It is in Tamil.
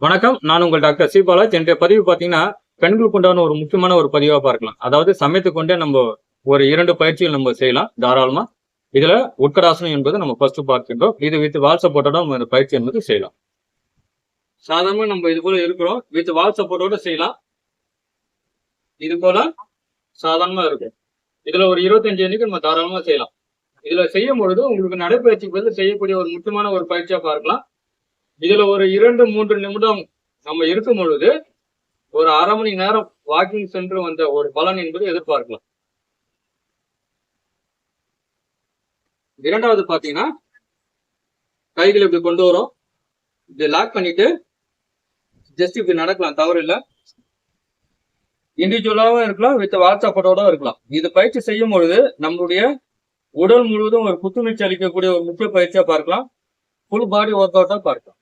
வணக்கம். நான் உங்கள் டாக்டர் சி பாலாஜ். என்ற பதிவு பார்த்தீங்கன்னா பெண்களுக்கு உண்டான ஒரு முக்கியமான ஒரு பதிவாக பார்க்கலாம். அதாவது சமயத்து கொண்டே நம்ம ஒரு இரண்டு பயிற்சிகள் நம்ம செய்யலாம் தாராளமா. இதுல உட்கடாசனம் என்பது நம்ம ஃபர்ஸ்ட் பார்க்கின்றோம் இது வித் வால் சப்போர்ட்டோட நம்ம இந்த பயிற்சி என்பது செய்யலாம். சாதாரணமாக நம்ம இது போல இருக்கிறோம். வித் வால் சப்போர்ட்டோட செய்யலாம். இது போல சாதாரணமா இருக்கும். இதுல ஒரு இருபத்தஞ்சு எண்ணிக்கை நம்ம தாராளமா செய்யலாம். இதுல செய்யும் பொழுது உங்களுக்கு நடைப்பயிற்சி பதில் செய்யக்கூடிய ஒரு முக்கியமான ஒரு பயிற்சியா பார்க்கலாம். இதுல ஒரு இரண்டு மூன்று நிமிடம் நம்ம இருக்கும் பொழுது ஒரு அரை மணி நேரம் வாக்கிங் சென்று வந்த ஒரு பலன் என்பது எதிர்பார்க்கலாம். இரண்டாவது பாத்தீங்கன்னா கைகள் இப்படி கொண்டு வரும். இப்படி லாக் பண்ணிட்டு ஜஸ்ட் இப்படி நடக்கலாம் தவறு இல்லை. இண்டிவிஜுவலாகவும் இருக்கலாம் வித் வாட்ஸ்அப்போட இருக்கலாம். இது பயிற்சி செய்யும் பொழுது நம்மளுடைய உடல் முழுவதும் ஒரு புத்துணர்ச்சி அளிக்கக்கூடிய ஒரு முக்கிய பயிற்சியா பார்க்கலாம். ஃபுல் பாடி ஒர்க் அவுட்டா பார்க்கலாம்.